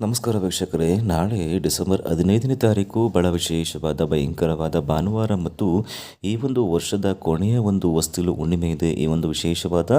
ನಮಸ್ಕಾರ ವೀಕ್ಷಕರೇ. ನಾಳೆ ಡಿಸೆಂಬರ್ ಹದಿನೈದನೇ ತಾರೀಕು ಬಹಳ ವಿಶೇಷವಾದ, ಭಯಂಕರವಾದ ಭಾನುವಾರ ಮತ್ತು ಈ ಒಂದು ವರ್ಷದ ಕೊನೆಯ ಒಂದು ವಸ್ತಿಲು ಹುಣ್ಣಿಮೆ ಇದೆ. ಈ ಒಂದು ವಿಶೇಷವಾದ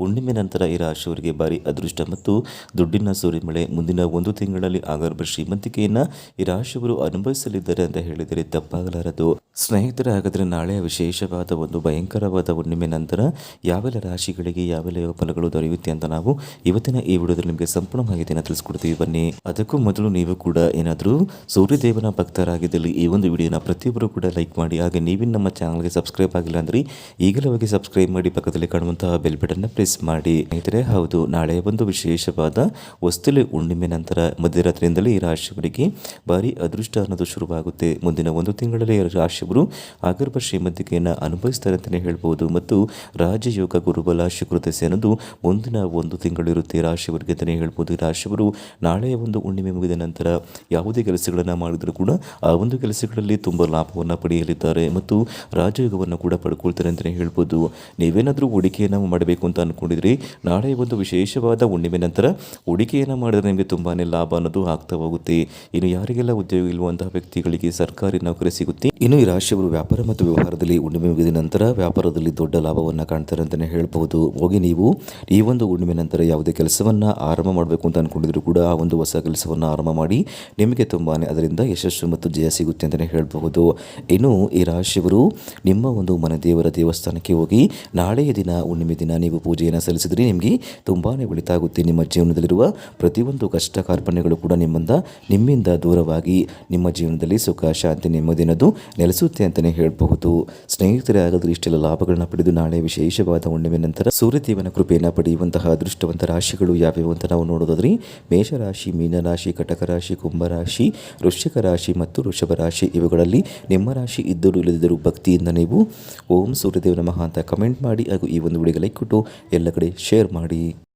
ಹುಣ್ಣಿಮೆ ನಂತರ ಈ ರಾಶಿಯವರಿಗೆ ಭಾರಿ ಅದೃಷ್ಟ ಮತ್ತು ದುಡ್ಡಿನ ಸುರಿಮಳೆ. ಮುಂದಿನ ಒಂದು ತಿಂಗಳಲ್ಲಿ ಆಗರ್ಭ ಶ್ರೀಮಂತಿಕೆಯನ್ನು ಈ ರಾಶಿಯವರು ಅನುಭವಿಸಲಿದ್ದಾರೆ ಅಂತ ಹೇಳಿದರೆ ತಪ್ಪಾಗಲಾರದು. ಸ್ನೇಹಿತರೆ, ಹಾಗಾದರೆ ನಾಳೆ ವಿಶೇಷವಾದ ಒಂದು ಭಯಂಕರವಾದ ಹುಣ್ಣಿಮೆ ನಂತರ ಯಾವೆಲ್ಲ ರಾಶಿಗಳಿಗೆ, ಯಾವೆಲ್ಲ ಯೋಗ ಫಲಗಳು ದೊರೆಯುತ್ತೆ ಅಂತ ನಾವು ಇವತ್ತಿನ ಈ ವಿಡಿಯೋದಲ್ಲಿ ನಿಮಗೆ ಸಂಪೂರ್ಣ ಮಾಹಿತಿಯನ್ನು ತಿಳಿಸ್ಕೊಡ್ತೀವಿ. ಬನ್ನಿ. ಅದಕ್ಕೂ ಮೊದಲು ನೀವು ಕೂಡ ಏನಾದರೂ ಸೂರ್ಯದೇವನ ಭಕ್ತರಾಗಿದ್ದಲ್ಲಿ ಈ ಒಂದು ವಿಡಿಯೋನ ಪ್ರತಿಯೊಬ್ಬರು ಕೂಡ ಲೈಕ್ ಮಾಡಿ, ಹಾಗೆ ನೀವಿನ ನಮ್ಮ ಚಾನಲ್ಗೆ ಸಬ್ಸ್ಕ್ರೈಬ್ ಆಗಿಲ್ಲ ಅಂದರೆ ಈಗಲೇ ಹೋಗಿ ಸಬ್ಸ್ಕ್ರೈಬ್ ಮಾಡಿ ಪಕ್ಕದಲ್ಲಿ ಕಾಣುವಂತಹ ಬೆಲ್ ಬಟನ್ನ ಪ್ರೆಸ್ ಮಾಡಿ. ಸ್ನೇಹಿತರೆ, ಹೌದು, ನಾಳೆ ಒಂದು ವಿಶೇಷವಾದ ವಸ್ತುಲೆ ಹುಣ್ಣಿಮೆ ನಂತರ ಮಧ್ಯರಾತ್ರಿಯಿಂದಲೇ ಈ ರಾಶಿಯವರಿಗೆ ಭಾರಿ ಅದೃಷ್ಟ ಅನ್ನೋದು ಶುರುವಾಗುತ್ತೆ. ಮುಂದಿನ ಒಂದು ತಿಂಗಳಲ್ಲಿ ರಾಶಿಯವರು ಆಗರ್ಭ ಶ್ರೀಮಂತಿಕೆಯನ್ನು ಅನುಭವಿಸ್ತಾರೆ ಅಂತಲೇ ಹೇಳ್ಬೋದು. ಮತ್ತು ರಾಜಯೋಗ ಗುರುಬಲ ಶುಕ್ರದಸೆ ಅನ್ನೋದು ಮುಂದಿನ ಒಂದು ತಿಂಗಳಿರುತ್ತೆ ರಾಶಿಯವರಿಗೆ ಅಂತಲೇ ಹೇಳ್ಬೋದು. ರಾಶಿಯವರು ನಾಳೆಯ ಒಂದು ಹುಣ್ಣಿಮೆ ಮುಗಿದ ನಂತರ ಯಾವುದೇ ಕೆಲಸಗಳನ್ನು ಮಾಡಿದರೂ ಕೂಡ ಆ ಒಂದು ಕೆಲಸಗಳಲ್ಲಿ ತುಂಬ ಲಾಭವನ್ನು ಪಡೆಯಲಿದ್ದಾರೆ ಮತ್ತು ರಾಜಯೋಗವನ್ನು ಕೂಡ ಪಡ್ಕೊಳ್ತಾರೆ ಅಂತಲೇ ಹೇಳ್ಬೋದು. ನೀವೇನಾದರೂ ಹೂಡಿಕೆಯನ್ನು ಮಾಡಬೇಕು ಅಂತ ಅಂದ್ಕೊಂಡಿದ್ರಿ ನಾಳೆ ಒಂದು ವಿಶೇಷವಾದ ಹುಣ್ಣಿಮೆ ನಂತರ ಹೂಡಿಕೆಯನ್ನು ಮಾಡಿದರೆ ನಿಮಗೆ ತುಂಬಾ ಲಾಭ ಅನ್ನೋದು ಆಗ್ತಾ ಹೋಗುತ್ತೆ ಇನ್ನು ಯಾರಿಗೆಲ್ಲ ಉದ್ಯೋಗ ಇಲ್ಲುವಂತಹ ವ್ಯಕ್ತಿಗಳಿಗೆ ಸರ್ಕಾರಿ ನೌಕರಿ ಸಿಗುತ್ತೆ, ಇನ್ನು ಈ ರಾಶಿಯವರು ವ್ಯಾಪಾರ ಮತ್ತು ವ್ಯವಹಾರದಲ್ಲಿ ಹುಣ್ಣಿಮೆ ಮುಗಿದ ನಂತರ ವ್ಯಾಪಾರದಲ್ಲಿ ದೊಡ್ಡ ಲಾಭವನ್ನು ಕಾಣ್ತಾರೆ ಅಂತಲೇ ಹೇಳ್ಬೋದು. ಹೋಗಿ ನೀವು ಈ ಒಂದು ಹುಣ್ಣಿಮೆ ನಂತರ ಯಾವುದೇ ಕೆಲಸವನ್ನು ಆರಂಭ ಮಾಡಬೇಕು ಅಂತ ಅಂದ್ಕೊಂಡಿದ್ರು ಕೂಡ ಆ ಒಂದು ಹೊಸ ಕೆಲಸವನ್ನು ಆರಂಭ ಮಾಡಿ ನಿಮಗೆ ತುಂಬಾ ಅದರಿಂದ ಯಶಸ್ಸು ಮತ್ತು ಜಯ ಸಿಗುತ್ತೆ ಅಂತಲೇ ಹೇಳಬಹುದು. ಇನ್ನು ಈ ರಾಶಿಯವರು ನಿಮ್ಮ ಒಂದು ಮನೆ ದೇವರ ದೇವಸ್ಥಾನಕ್ಕೆ ಹೋಗಿ ನಾಳೆಯ ದಿನ, ಹುಣ್ಣಿಮೆ ದಿನ ನೀವು ಪೂಜೆಯನ್ನು ಸಲ್ಲಿಸಿದ್ರೆ ನಿಮಗೆ ತುಂಬಾ ಒಳಿತಾಗುತ್ತೆ. ನಿಮ್ಮ ಜೀವನದಲ್ಲಿರುವ ಪ್ರತಿಯೊಂದು ಕಷ್ಟ ಕಾರ್ಪಣ್ಯಗಳು ಕೂಡ ನಿಮ್ಮಿಂದ ನಿಮ್ಮಿಂದ ದೂರವಾಗಿ ನಿಮ್ಮ ಜೀವನದಲ್ಲಿ ಸುಖ, ಶಾಂತಿ ನೆಮ್ಮದಿನದು ನೆಲೆಸುತ್ತೆ ಅಂತಲೇ ಹೇಳಬಹುದು. ಸ್ನೇಹಿತರೇ ಆಗದ್ರೆ ಇಷ್ಟೆಲ್ಲ ಲಾಭಗಳನ್ನ ಪಡೆದು ನಾಳೆ ವಿಶೇಷವಾದ ಹುಣ್ಣಿಮೆ ನಂತರ ಸೂರ್ಯದೇವನ ಕೃಪೆಯನ್ನು ಪಡೆಯುವಂತಹ ಅದೃಷ್ಟವಂತ ರಾಶಿಗಳು ಯಾವ್ಯಾವು ಅಂತ ನಾವು ನೋಡೋದಾದ್ರೆ ಮೇಷರಾಶಿ ಮೀನರಾಶಿ ಕಟಕ ರಾಶಿ ಕುಂಭರಾಶಿ ವೃಶ್ಚಿಕ ರಾಶಿ ಮತ್ತು ವೃಷಭ ರಾಶಿ ಇವುಗಳಲ್ಲಿ ನಿಮ್ಮ ರಾಶಿ ಇದ್ದರೂ ಇಲ್ಲದಿದ್ದರೂ ಭಕ್ತಿಯಿಂದ ನೀವು ಓಂ ಸೂರ್ಯದೇವ ನಮಃ ಅಂತ ಕಮೆಂಟ್ ಮಾಡಿ ಹಾಗೂ ಈ ಒಂದು ವಿಡಿಯೋಗೆ ಲೈಕ್ ಕೊಟ್ಟು ಎಲ್ಲ ಕಡೆ ಶೇರ್ ಮಾಡಿ.